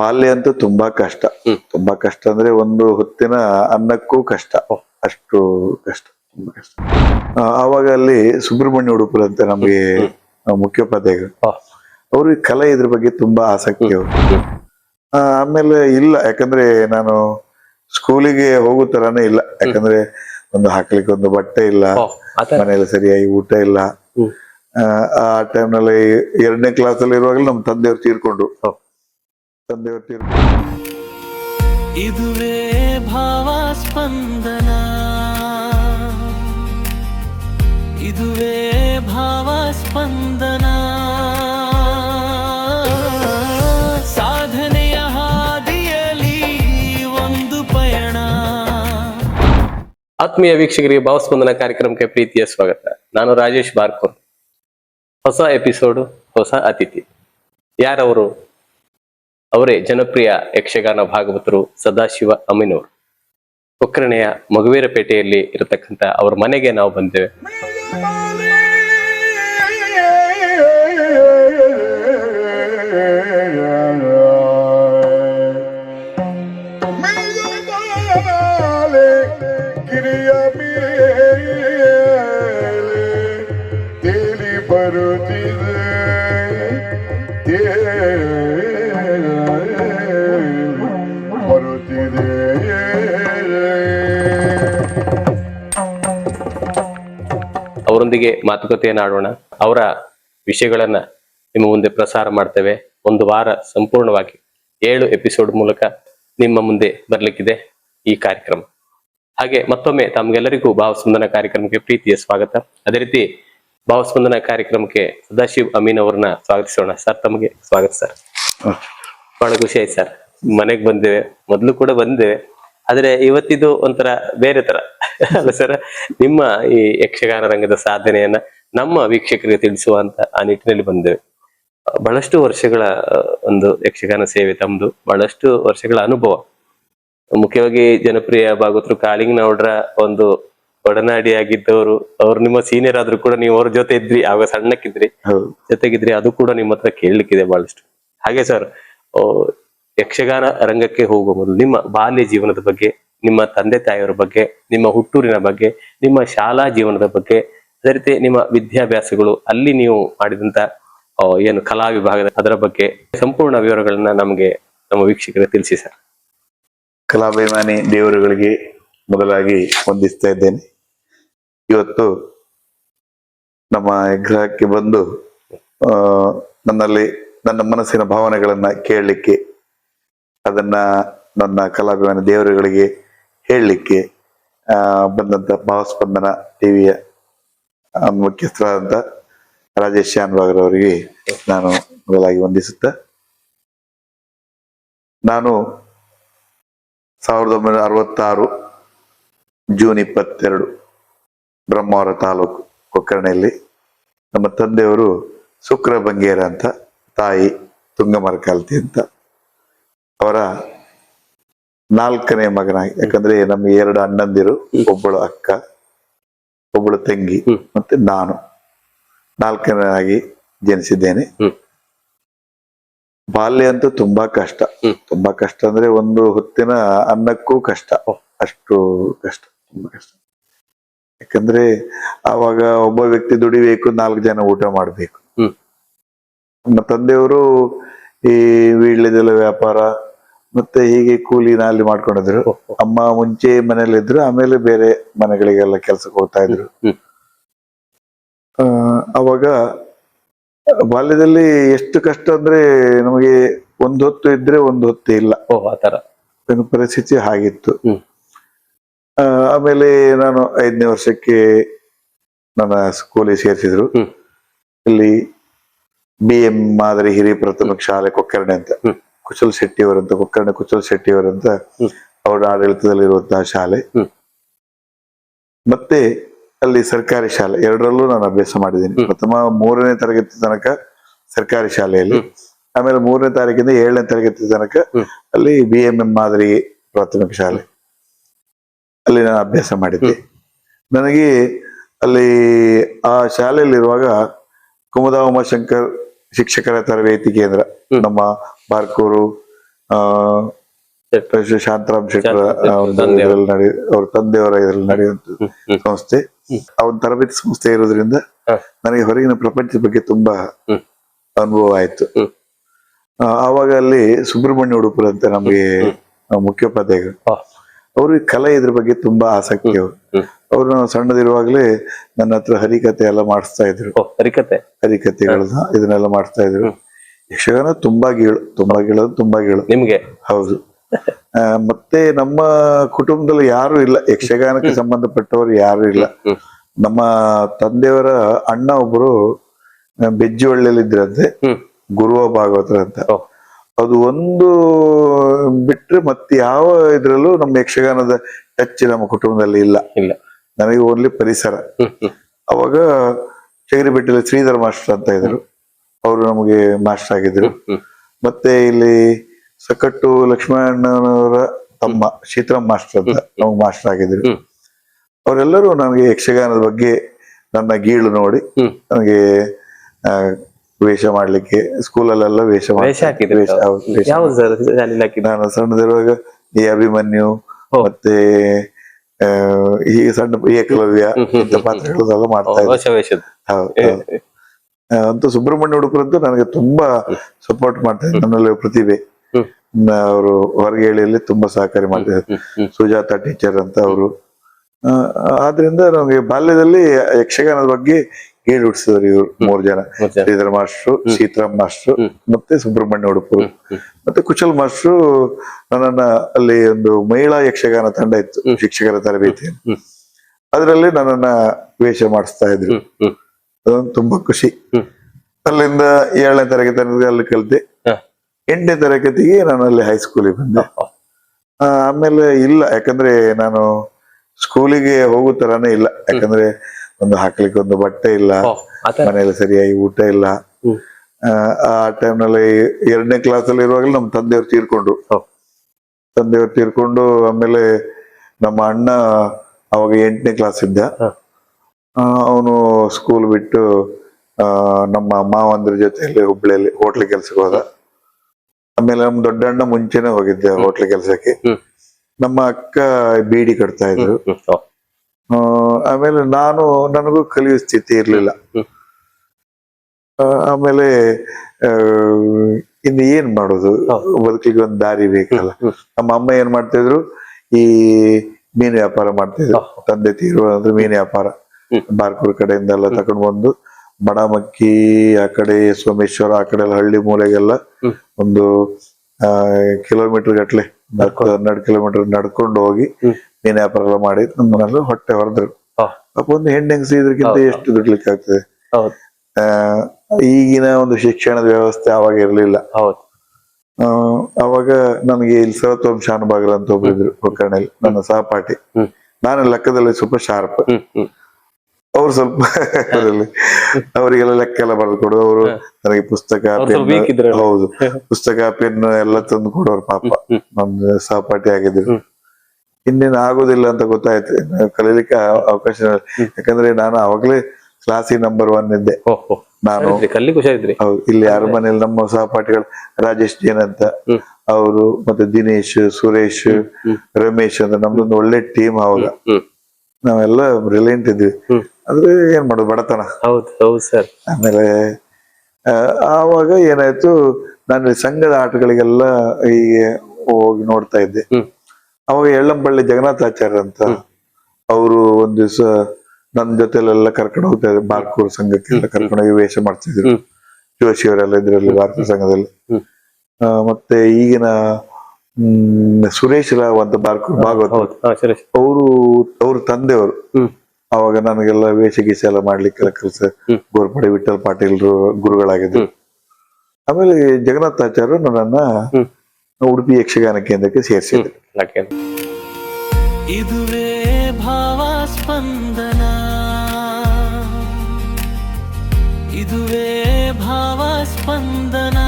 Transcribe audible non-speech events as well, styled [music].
ಬಾಲ್ಯ ಅಂತೂ ತುಂಬಾ ಕಷ್ಟ. ತುಂಬಾ ಕಷ್ಟ ಅಂದ್ರೆ ಒಂದು ಹೊತ್ತಿನ ಅನ್ನಕ್ಕೂ ಕಷ್ಟ. ಅಷ್ಟು ಕಷ್ಟ ತುಂಬಾ ಕಷ್ಟ. ಆವಾಗ ಅಲ್ಲಿ ಸುಬ್ರಹ್ಮಣ್ಯ ಉಡುಪುರ ಅಂತ ನಮಗೆ ಮುಖ್ಯೋಪಾಧ್ಯಾಯರು ಅವರು ಅವ್ರಿಗೆ ಕಲೆ ಇದ್ರ ಬಗ್ಗೆ ತುಂಬಾ ಆಸಕ್ತಿ ಅವರು ಆಮೇಲೆ ಇಲ್ಲ ಯಾಕಂದ್ರೆ ನಾನು ಸ್ಕೂಲಿಗೆ ಹೋಗೋ ತರಾನೇ ಇಲ್ಲ. ಯಾಕಂದ್ರೆ ಒಂದು ಹಾಕ್ಲಿಕ್ಕೆ ಒಂದು ಬಟ್ಟೆ ಇಲ್ಲ ಮನೆಯಲ್ಲಿ ಸರಿಯಾಗಿ ಊಟ ಇಲ್ಲ. ಆ, ಟೈಮ್ ಟೈಮ್ನಲ್ಲಿ ಎರಡನೇ ಕ್ಲಾಸ್ ಅಲ್ಲಿ ಇರುವಾಗಲೇ ನಮ್ಮ ತಂದೆಯವರು ತೀರ್ಕೊಂಡ್ರು. ತಂದೆಯವರು ತೀರ್ಕೊಂಡು ಇದುವೇ ಭಾವ ಸ್ಪಂದನ. ಇದುವೇ ಭಾವ ಸ್ಪಂದನ. ಸಾಧನೆಯ ಹಾದಿಯಲ್ಲಿ ಒಂದು ಪಯಣ. ಆತ್ಮೀಯ ವೀಕ್ಷಕರಿಗೆ ಭಾವಸ್ಪಂದನ ಕಾರ್ಯಕ್ರಮಕ್ಕೆ ಪ್ರೀತಿಯ ಸ್ವಾಗತ. ನಾನು ರಾಜೇಶ್ ಬಾರ್ಕೋರ್ ಹೊಸ ಎಪಿಸೋಡ್ ಹೊಸ ಅತಿಥಿ. ಯಾರವರು? ಅವರೇ ಜನಪ್ರಿಯ ಯಕ್ಷಗಾನ ಭಾಗವತರು ಸದಾಶಿವ ಅಮೀನವರು ಒಕ್ಕರಣೆಯ ಮಗುವೀರಪೇಟೆಯಲ್ಲಿ ಇರತಕ್ಕಂತ ಅವ್ರ ಮನೆಗೆ ನಾವು ಬಂದೇವೆ ಅವರೊಂದಿಗೆ ಮಾತುಕತೆಯನ್ನು ಆಡೋಣ. ಅವರ ವಿಷಯಗಳನ್ನ ನಿಮ್ಮ ಮುಂದೆ ಪ್ರಸಾರ ಮಾಡ್ತೇವೆ. ಒಂದು ವಾರ ಸಂಪೂರ್ಣವಾಗಿ ಏಳು ಎಪಿಸೋಡ್ ಮೂಲಕ ನಿಮ್ಮ ಮುಂದೆ ಬರ್ಲಿಕ್ಕಿದೆ ಈ ಕಾರ್ಯಕ್ರಮ. ಹಾಗೆ ಮತ್ತೊಮ್ಮೆ ತಮ್ಗೆಲ್ಲರಿಗೂ ಭಾವಸ್ಪಂದನ ಕಾರ್ಯಕ್ರಮಕ್ಕೆ ಪ್ರೀತಿಯ ಸ್ವಾಗತ. ಅದೇ ರೀತಿ ಭಾವಸ್ಪಂದನ ಕಾರ್ಯಕ್ರಮಕ್ಕೆ ಸದಾಶಿವ್ ಅಮೀನ್ ಅವರನ್ನ ಸ್ವಾಗತಿಸೋಣ. ಸರ್ ತಮಗೆ ಸ್ವಾಗತ ಸರ್. ಬಹಳ ಖುಷಿ ಆಯ್ತು ಸರ್. ಮನೆಗೆ ಬಂದೇವೆ ಮೊದಲು ಕೂಡ ಬಂದೇವೆ ಆದ್ರೆ ಇವತ್ತಿದು ಒಂಥರ ಬೇರೆ ತರ. ಅಲ್ಲ ಸರ್ ನಿಮ್ಮ ಈ ಯಕ್ಷಗಾನ ರಂಗದ ಸಾಧನೆಯನ್ನ ನಮ್ಮ ವೀಕ್ಷಕರಿಗೆ ತಿಳಿಸುವಂತ ಆ ನಿಟ್ಟಿನಲ್ಲಿ ಬಂದೇವೆ ಬಹಳಷ್ಟು ವರ್ಷಗಳ ಒಂದು ಯಕ್ಷಗಾನ ಸೇವೆ ತಮ್ದು ಬಹಳಷ್ಟು ವರ್ಷಗಳ ಅನುಭವ. ಮುಖ್ಯವಾಗಿ ಜನಪ್ರಿಯ ಭಾಗವತರು ಕಾಳಿಂಗನೌಡ್ರ ಒಂದು ಒಡನಾಡಿ ಆಗಿದ್ದವರು ಅವ್ರು ನಿಮ್ಮ ಸೀನಿಯರ್ ಆದ್ರೂ ಕೂಡ ನೀವು ಅವ್ರ ಜೊತೆ ಇದ್ರಿ ಆವಾಗ ಸಣ್ಣಕ್ಕಿದ್ರಿ ಜೊತೆಗಿದ್ರೆ ಅದು ಕೂಡ ನಿಮ್ಮ ಹತ್ರ ಕೇಳಲಿಕ್ಕಿದೆ ಬಹಳಷ್ಟು. ಹಾಗೆ ಸರ್ ಯಕ್ಷಗಾನ ರಂಗಕ್ಕೆ ಹೋಗುವ ಮೊದಲು ನಿಮ್ಮ ಬಾಲ್ಯ ಜೀವನದ ಬಗ್ಗೆ ನಿಮ್ಮ ತಂದೆ ತಾಯಿಯವರ ಬಗ್ಗೆ, ನಿಮ್ಮ ಹುಟ್ಟೂರಿನ ಬಗ್ಗೆ, ನಿಮ್ಮ ಶಾಲಾ ಜೀವನದ ಬಗ್ಗೆ, ಅದೇ ರೀತಿ ನಿಮ್ಮ ವಿದ್ಯಾಭ್ಯಾಸಗಳು, ಅಲ್ಲಿ ನೀವು ಮಾಡಿದಂತ ಏನು ಕಲಾ ವಿಭಾಗದ, ಅದರ ಬಗ್ಗೆ ಸಂಪೂರ್ಣ ವಿವರಗಳನ್ನ ನಮಗೆ ನಮ್ಮ ವೀಕ್ಷಕರಿಗೆ ತಿಳಿಸಿ ಸರ್. ಕಲಾಭಿಮಾನಿ ದೇವರುಗಳಿಗೆ ಮೊದಲಾಗಿ ವಂದಿಸ್ತಾ ಇದ್ದೇನೆ. ಇವತ್ತು ನಮ್ಮ ಗ್ರಹಕ್ಕೆ ಬಂದು ನನ್ನಲ್ಲಿ ನನ್ನ ಮನಸ್ಸಿನ ಭಾವನೆಗಳನ್ನ ಕೇಳಲಿಕ್ಕೆ, ಅದನ್ನ ನನ್ನ ಕಲಾಭಿಮಾನಿ ದೇವರುಗಳಿಗೆ ಹೇಳಲಿಕ್ಕೆ ಬಂದಂಥ ಭಾವಸ್ಪಂದನ ಟಿವಿಯ ಮುಖ್ಯಸ್ಥರಾದಂಥ ರಾಜೇಶ್ ಶಾನ್ಭಾಗ್ರವರಿಗೆ ನಾನು ಮೊದಲಾಗಿ ವಂದಿಸುತ್ತ. ನಾನು ಸಾವಿರದ ಒಂಬೈನೂರ ಅರವತ್ತಾರು ಜೂನ್ ಇಪ್ಪತ್ತೆರಡು ಬ್ರಹ್ಮಾವರ ತಾಲೂಕು ಕೊಕ್ಕರ್ಣೆಯಲ್ಲಿ ನಮ್ಮ ತಂದೆಯವರು ಶುಕ್ರ ಬಂಗೇರ ಅಂತ, ತಾಯಿ ತುಂಗಮರಕಾಲ್ತಿ ಅಂತ ಅವರ ನಾಲ್ಕನೇ ಮಗನಾಗಿ. ಯಾಕಂದ್ರೆ ನಮ್ಗೆ ಎರಡು ಅಣ್ಣಂದಿರು ಒಬ್ಬಳು ಅಕ್ಕ ಒಬ್ಬಳು ತಂಗಿ ಮತ್ತೆ ನಾನು. ನಾಲ್ಕನೇನಾಗಿ ಜನಿಸಿದ್ದೇನೆ. ಬಾಲ್ಯ ಅಂತೂ ತುಂಬಾ ಕಷ್ಟ. ತುಂಬಾ ಕಷ್ಟ ಅಂದ್ರೆ ಒಂದು ಹೊತ್ತಿನ ಅನ್ನಕ್ಕೂ ಕಷ್ಟ. ಅಷ್ಟು ಕಷ್ಟ ತುಂಬಾ ಕಷ್ಟ. ಯಾಕಂದ್ರೆ ಆವಾಗ ಒಬ್ಬ ವ್ಯಕ್ತಿ ದುಡಿಬೇಕು ನಾಲ್ಕು ಜನ ಊಟ ಮಾಡ್ಬೇಕು. ನಮ್ಮ ತಂದೆಯವರು ಈ ವೀಳ್ಯದೆಲ್ಲ ವ್ಯಾಪಾರ ಮತ್ತೆ ಹೀಗೆ ಕೂಲಿ ನಾಲಿ ಮಾಡ್ಕೊಂಡಿದ್ರು. ಅಮ್ಮ ಮುಂಚೆ ಮನೇಲಿದ್ರು ಆಮೇಲೆ ಬೇರೆ ಮನೆಗಳಿಗೆಲ್ಲ ಕೆಲ್ಸಕ್ಕೆ ಹೋಗ್ತಾ ಇದ್ರು. ಆ, ಅವಾಗ ಬಾಲ್ಯದಲ್ಲಿ ಎಷ್ಟು ಕಷ್ಟ ಅಂದ್ರೆ ನಮಗೆ ಒಂದು ಹೊತ್ತು ಇದ್ರೆ ಒಂದು ಹೊತ್ತು ಇಲ್ಲ. ಪರಿಸ್ಥಿತಿ ಹಾಗಿತ್ತು. ಆ, ಆಮೇಲೆ ನಾನು ಐದನೇ ವರ್ಷಕ್ಕೆ ನನ್ನ ಸ್ಕೂಲಿಗೆ ಸೇರಿಸಿದ್ರು. ಇಲ್ಲಿ ಬಿ ಎಂ ಮಾದರಿ ಹಿರಿಯ ಪ್ರಾಥಮಿಕ ಶಾಲೆ ಕೊಕ್ಕರ್ಣೆ ಅಂತ. ಕುಶಲ್ ಶೆಟ್ಟಿ ಅವರಂತ ಕೊಕ್ಕರ್ಣೆ ಕುಶಲ್ ಶೆಟ್ಟಿ ಅವರಂತ ಅವರ ಆಡಳಿತದಲ್ಲಿರುವಂತಹ ಶಾಲೆ. ಮತ್ತೆ ಅಲ್ಲಿ ಸರ್ಕಾರಿ ಶಾಲೆ ಎರಡರಲ್ಲೂ ನಾನು ಅಭ್ಯಾಸ ಮಾಡಿದ್ದೀನಿ. ಪ್ರಥಮ ಮೂರನೇ ತರಗತಿ ತನಕ ಸರ್ಕಾರಿ ಶಾಲೆಯಲ್ಲಿ ಆಮೇಲೆ ಮೂರನೇ ತಾರೀಕಿಂದ ಏಳನೇ ತರಗತಿ ತನಕ ಅಲ್ಲಿ ಬಿ ಎಂ ಎಂ ಮಾದರಿ ಪ್ರಾಥಮಿಕ ಶಾಲೆ. ಅಲ್ಲಿ ನಾನು ಅಭ್ಯಾಸ ಮಾಡಿದ್ದೆ. ನನಗೆ ಅಲ್ಲಿ ಆ ಶಾಲೆಯಲ್ಲಿರುವಾಗ ಕುಮದ ಉಮಾಶಂಕರ್ ಶಿಕ್ಷಕರ ತರಬೇತಿ ಕೇಂದ್ರ ನಮ್ಮ ಬಾರ್ಕೂರು ಆ, ಶಾಂತರಾಮ್ ಶೆಟ್ಟರ್ ಅವ್ರ ಇದ್ರಲ್ಲಿ ನಡೆ ಅವ್ರ ತಂದೆಯವರ ಇದರಲ್ಲಿ ನಡೆಯುವಂತ. ಸಂಸ್ಥೆ. ಅವನ ತರಬೇತಿ ಸಂಸ್ಥೆ ಇರೋದ್ರಿಂದ ನನಗೆ ಹೊರಗಿನ ಪ್ರಪಂಚದ ಬಗ್ಗೆ ತುಂಬಾ. ಅನುಭವ ಆಯ್ತು. ಆವಾಗ ಅಲ್ಲಿ ಸುಬ್ರಹ್ಮಣ್ಯ ಉಡುಪುರ ಅಂತ ನಮಗೆ ಮುಖ್ಯೋಪಾಧ್ಯಾಯ ಅವರು ಅವ್ರಿಗೆ ಕಲೆ ಇದ್ರ ಬಗ್ಗೆ ತುಂಬಾ ಆಸಕ್ತಿ ಅವರು. ಅವ್ರು ನಾನು ಸಣ್ಣದಿರುವಾಗಲೇ ನನ್ನ ಹತ್ರ ಹರಿಕತೆ ಎಲ್ಲ ಮಾಡಿಸ್ತಾ ಇದ್ರು. ಹರಿಕತೆ ಹರಿಕತೆಗಳನ್ನ ಇದನ್ನೆಲ್ಲ ಮಾಡಿಸ್ತಾ ಇದ್ರು. ಯಕ್ಷಗಾನ ತುಂಬಾ ಗೀಳು ತುಂಬಾ ಗೀಳು ತುಂಬಾ ಗೀಳು. ನಿಮ್ಗೆ? ಹೌದು. [laughs] ಮತ್ತೆ ನಮ್ಮ ಕುಟುಂಬದಲ್ಲಿ ಯಾರು ಇಲ್ಲ. ಯಕ್ಷಗಾನಕ್ಕೆ ಸಂಬಂಧಪಟ್ಟವರು ಯಾರು ಇಲ್ಲ. ನಮ್ಮ ತಂದೆಯವರ ಅಣ್ಣ ಒಬ್ರು ಬೆಜ್ಜಿಹಳ್ಳಿಯಲ್ಲಿದ್ರಂತೆ. ಇದ್ರಂತೆ ಗುರುವ ಭಾಗವತರ ಅಂತ. ಅದು ಒಂದು ಬಿಟ್ರೆ ಮತ್ತೆ ಯಾವ ಇದ್ರಲ್ಲೂ ನಮ್ಮ ಯಕ್ಷಗಾನದ ಟಚ್ ನಮ್ಮ ಕುಟುಂಬದಲ್ಲಿ ಇಲ್ಲ. ಇಲ್ಲ. ನನಗೆ ಓನ್ಲಿ ಪರಿಸರ. ಅವಾಗ ಚಗಿರಿಬೆಟ್ಟಲ್ಲಿ ಶ್ರೀಧರ್ ಮಾಸ್ಟರ್ ಅಂತ ಇದ್ರು. ಅವರು ನಮಗೆ ಮಾಸ್ಟರ್ ಆಗಿದ್ರು. ಮತ್ತೆ ಇಲ್ಲಿ ಸಕಟ್ಟು ಲಕ್ಷ್ಮಣನವರ ತಮ್ಮ ಶೀತರಾಮ್ ಮಾಸ್ಟರ್ ಅಂತ ನಮಗೆ ಮಾಸ್ಟರ್ ಆಗಿದ್ರು. ಅವರೆಲ್ಲರೂ ನಮಗೆ ಯಕ್ಷಗಾನದ ಬಗ್ಗೆ ನನ್ನ ಗೀಳು ನೋಡಿ ನಮಗೆ ನನಗೆ ವೇಷ ಮಾಡ್ಲಿಕ್ಕೆ ಸ್ಕೂಲಲ್ಲೆಲ್ಲ ವೇಷ ನಾನು ಸಣ್ಣದಿರುವಾಗ ಈ ಅಭಿಮನ್ಯು ಮತ್ತೆ ಹೀಗೆ ಸಣ್ಣ ಏಕಲವ್ಯ ಇಂಥ ಪಾತ್ರಗಳೆಲ್ಲ ಮಾಡ್ತಾ ಇದ್ದಾರೆ. ಅಂತ ಸುಬ್ರಹ್ಮಣ್ಯ ಹುಡುಗರಂತೂ ನನಗೆ ತುಂಬಾ ಸಪೋರ್ಟ್ ಮಾಡ್ತಾ ಇದ್ದಾರೆ ನನ್ನಲ್ಲಿ ಪ್ರತಿಭೆ. ಅವರು ಹೊರಗೇಳಿಯಲ್ಲಿ ತುಂಬಾ ಸಹಕಾರಿ ಹ್ಮ್ ಸುಜಾತ ಟೀಚರ್ ಅಂತ ಅವರು. ಆದ್ರಿಂದ ನಮಗೆ ಬಾಲ್ಯದಲ್ಲಿ ಯಕ್ಷಗಾನದ ಬಗ್ಗೆ ಹೇಳಿ ಹುಟ್ಟಿಸಿದ್ರು ಇವ್ರು? ಮೂರ್ ಜನ. ಶ್ರೀಧರ ಮಾಸ್ಟ್ರು ಸೀತಾರಾಮ್ ಮಾಸ್ಟ್ರು ಮತ್ತೆ ಸುಬ್ರಹ್ಮಣ್ಯ ಉಡುಪುರು. ಮತ್ತೆ ಕುಶಲ್ ಮಾಸ್ಟ್ರು ನನ್ನನ್ನ ಅಲ್ಲಿ ಒಂದು ಮಹಿಳಾ ಯಕ್ಷಗಾನ ತಂಡ ಇತ್ತು ಶಿಕ್ಷಕರ ತರಬೇತಿ. ಅದರಲ್ಲಿ ನನ್ನನ್ನ ವೇಷ ಮಾಡಿಸ್ತಾ ಇದ್ರು. ಅದೊಂದು ತುಂಬಾ ಖುಷಿ. ಅಲ್ಲಿಂದ ಏಳನೇ ತರಗತಿ ಅಲ್ಲಿ ಕಲಿತೆ. ಎಂಟನೇ ತರಗತಿಗೆ ನಾನು ಅಲ್ಲಿ ಹೈಸ್ಕೂಲಿಗೆ ಬಂದೆ. ಆಮೇಲೆ ಇಲ್ಲ ಯಾಕಂದ್ರೆ ನಾನು ಸ್ಕೂಲಿಗೆ ಹೋಗೋ ತರಾನೇ ಇಲ್ಲ. ಯಾಕಂದ್ರೆ ಒಂದು ಹಾಕ್ಲಿಕ್ಕೆ ಒಂದು ಬಟ್ಟೆ ಇಲ್ಲ ಮನೆಯಲ್ಲಿ ಸರಿಯಾಗಿ ಊಟ ಇಲ್ಲ. ಆ, ಟೈಮ್ನಲ್ಲಿ ಎರಡನೇ ಕ್ಲಾಸ್ ಅಲ್ಲಿ ಇರುವಾಗಲೇ ನಮ್ಮ ತಂದೆಯವರು ತೀರ್ಕೊಂಡ್ರು. ತಂದೆಯವ್ರು ತೀರ್ಕೊಂಡು ಆಮೇಲೆ ನಮ್ಮ ಅಣ್ಣ ಅವಾಗ ಎಂಟನೇ ಕ್ಲಾಸ್ ಇದ್ದ. ಅವನು ಸ್ಕೂಲ್ ಬಿಟ್ಟು ಆ, ನಮ್ಮ ಮಾವಂದ್ರ ಜೊತೆಯಲ್ಲಿ ಹುಬ್ಳಿಯಲ್ಲಿ ಹೋಟ್ಲ್ ಕೆಲ್ಸಕ್ಕೆ ಹೋದ. ಆಮೇಲೆ ನಮ್ಮ ದೊಡ್ಡಣ್ಣ ಮುಂಚೆನೆ ಹೋಗಿದ್ದೆ ಹೋಟ್ಲ್ ಕೆಲ್ಸಕ್ಕೆ. ನಮ್ಮ ಅಕ್ಕ ಬೀಡಿ ಕಟ್ತಾ ಇದ್ರು. ಆಮೇಲೆ ನಾನು ನನಗೂ ಕಲಿಯೋ ಸ್ಥಿತಿ ಇರ್ಲಿಲ್ಲ. ಆಮೇಲೆ ಇನ್ನು ಏನ್ ಮಾಡೋದು. ಬದುಕಿಗೆ ಒಂದು ದಾರಿ ಬೇಕಲ್ಲ. ನಮ್ಮ ಅಮ್ಮ ಏನ್ ಮಾಡ್ತಿದ್ರು? ಈ ಮೀನು ವ್ಯಾಪಾರ ಮಾಡ್ತಿದ್ರು. ತಂದೆ ತೀರುವ ಅಂದ್ರೆ ಮೀನು ವ್ಯಾಪಾರ. ಬಾರ್ಕೂರ್ ಕಡೆಯಿಂದ ಎಲ್ಲ ತಕೊಂಡ್ ಬಂದು ಬಡಾಮಕ್ಕಿ ಆ ಕಡೆ ಸೋಮೇಶ್ವರ ಆ ಕಡೆ ಹಳ್ಳಿ ಮೂಲೆಗೆಲ್ಲ ಒಂದು ಆ ಕಿಲೋಮೀಟರ್ ಗಟ್ಲೆ ಹತ್ತು ಹನ್ನೆರಡು ಕಿಲೋಮೀಟರ್ ನಡ್ಕೊಂಡು ಹೋಗಿ. ಮೀನು ವ್ಯಾಪಾರ ಎಲ್ಲ ಮಾಡಿ ನಮ್ಮನೆಲ್ಲ ಹೊಟ್ಟೆ ಹೊರದ್ರು. ಪಾಪ ಒಂದು ಹೆಣ್ಣು ಇದ್ರಕ್ಕಿಂತ ಇದಕ್ಕಿಂತ ಎಷ್ಟು ದುಡ್ಲಿಕ್ಕೆ ಆಗ್ತದೆ ಈಗಿನ ಒಂದು ಶಿಕ್ಷಣದ ವ್ಯವಸ್ಥೆ ಅವಾಗ ಇರಲಿಲ್ಲ. ಅವಾಗ ನನಗೆ ಇಲ್ಲಿ ಸರತ್ವಂ ಶಾನುಭಾಗರ್ ಅಂತ ಒಬ್ಬರಿದ್ರು ನನ್ನ ಸಹಪಾಠಿ. ನಾನು ಲೆಕ್ಕದಲ್ಲಿ ಸ್ವಲ್ಪ ಶಾರ್ಪ್ ಅವ್ರು ಸ್ವಲ್ಪ ಅವರಿಗೆಲ್ಲ ಲೆಕ್ಕ ಎಲ್ಲ ಬರೆದು ಕೊಡೋದು ಅವರು ನನಗೆ ಪುಸ್ತಕ ಪೆನ್ ಹೌದು. ಪುಸ್ತಕ ಪೆನ್ ಎಲ್ಲ ತಂದು ಕೊಡೋರು ಪಾಪ. ನಮ್ದು ಸಹಪಾಠಿ ಆಗಿದ್ರು. ಇನ್ನೇನು ಆಗೋದಿಲ್ಲ ಅಂತ ಗೊತ್ತಾಯ್ತು. ಕಲೀಲಿಕ್ಕೆ ಅವಕಾಶ ಯಾಕಂದ್ರೆ ನಾನು ಅವಾಗ್ಲೇ ಕ್ಲಾಸಿ ನಂಬರ್ ಒನ್ ಇದ್ದೆ. ನಾನು ಇಲ್ಲಿ ಅರಮನೆಯಲ್ಲಿ ನಮ್ಮ ಸಹಪಾಠಿಗಳು ರಾಜೇಶ್ ಜೈನ್ ಅಂತ. ಅವರು ಮತ್ತೆ ದಿನೇಶ್ ಸುರೇಶ್ ರಮೇಶ್ ಅಂತ ನಮ್ದೊಂದು ಒಳ್ಳೆ ಟೀಮ್ ಅವಾಗ ನಾವೆಲ್ಲ ಬ್ರಿಲಿಯಂಟ್ ಇದ್ವಿ. ಅಂದ್ರೆ ಏನ್ ಮಾಡುದು ಬಡತನ. ಹೌದು ಹೌದು ಸರ್. ಆಮೇಲೆ ಆವಾಗ ಏನಾಯ್ತು ನಾನು ಸಂಘದ ಆಟಗಳಿಗೆಲ್ಲ ಹೀಗೆ ಹೋಗಿ ನೋಡ್ತಾ ಇದ್ದೆ. ಅವಾಗ ಎಳ್ಳಂಬಳ್ಳಿ ಜಗನ್ನಾಥಾಚಾರ್ಯ ಅಂತ ಅವರು ಒಂದ್ ದಿವಸ ನನ್ನ ಜೊತೆಲೆಲ್ಲ ಕರ್ಕೊಂಡು ಹೋಗ್ತಾ ಇದ್ರು ಬಾರ್ಕೂರ್ ಸಂಘಕ್ಕೆಲ್ಲ ಕರ್ಕೊಂಡು ಹೋಗಿ ವೇಷ ಮಾಡ್ತಿದ್ರು. ಹ್ಮ್. ಜೋಶಿ ಅವರೆಲ್ಲ ಇದ್ರಲ್ಲಿ ಬಾರ್ಕೂರ್ ಸಂಘದಲ್ಲಿ. ಮತ್ತೆ ಈಗಿನ ಹ್ಮ್ ಸುರೇಶ್ ರಾವ್ ಅಂತ ಬಾರ್ಕೂರ್ ಭಾಗವತ್. ಅವರು ಅವ್ರ ತಂದೆಯವರು. ಅವಾಗ ನನಗೆಲ್ಲ ವೇಷ ಗೀಸ ಎಲ್ಲ ಮಾಡ್ಲಿಕ್ಕೆಲ್ಲ ಕೆಲಸ. ಗೋರ್ಪಡೆ ವಿಠಲ್ ಪಾಟೀಲ್ರು ಗುರುಗಳಾಗಿದ್ರು. ಆಮೇಲೆ ಜಗನ್ನಾಥಾಚಾರ್ಯರು ನನ್ನನ್ನ ಉಡುಪಿ ಯಕ್ಷಗಾನ ಕೇಂದ್ರಕ್ಕೆ ಸೇರಿಸಿದ್ರು. ಯಾಕೆ ಇದುವೇ ಭಾವ ಸ್ಪಂದನ ಇದುವೇ ಭಾವ ಸ್ಪಂದನ